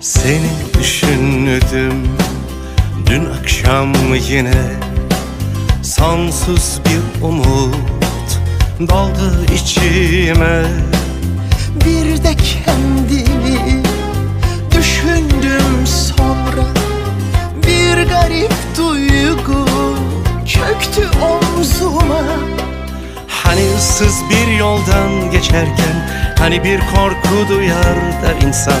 Seni düşündüm. Dün akşam yine Sonsuz bir umut doldu içime. Bir de kendimi düşündüm sonra. Bir garip duygu çöktü omzuma. Hani ıssız bir yoldan geçerken Hani bir korku duyar da insan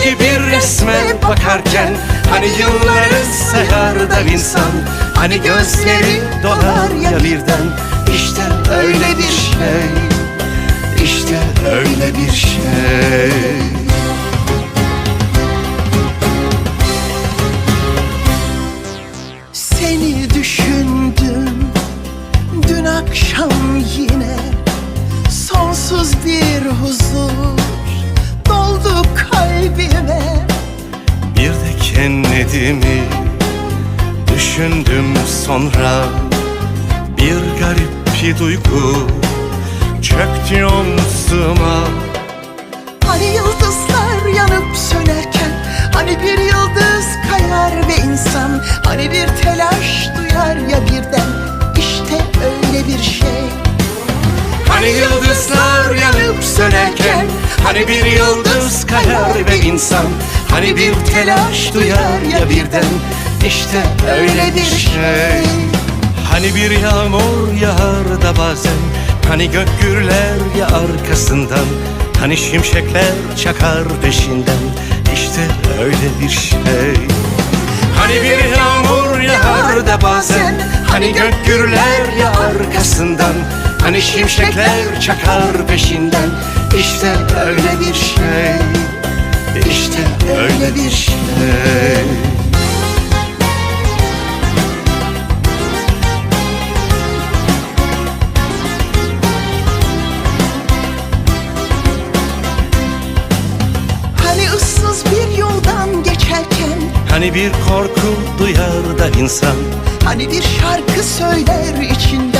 eski bir resme bakarken Hani yılları sayar insan Hani gözleri dolar ya birden. İşte öyle bir şey İşte öyle bir şey. Seni düşündüm dün akşam yine Sonsuz bir huzur kalbime. Bir de kendimi düşündüm sonra. Bir garip bir duygu çöktü omzuma. Hani yıldızlar yanıp sönerken Hani bir yıldız kayar ve insan Hani bir telaş duyar ya birden. İşte öyle bir şey. Hani yıldızlar yanıp sönerken Hani bir yıldız kayar ve insan Hani bir telaş duyar ya birden. İşte öyle bir şey. Hani bir yağmur yağar da bazen Hani gök gürler ya arkasından. Hani şimşekler çakar peşinden İşte öyle bir şey. Hani bir yağmur yağar da bazen Hani gök gürler ya arkasından Hani şimşekler çakar peşinden. İşte öyle bir şey. İşte öyle bir şey. Hani ıssız bir yoldan geçerken. Hani bir korku duyar da insan. Hani bir şarkı söyler içinden. İşte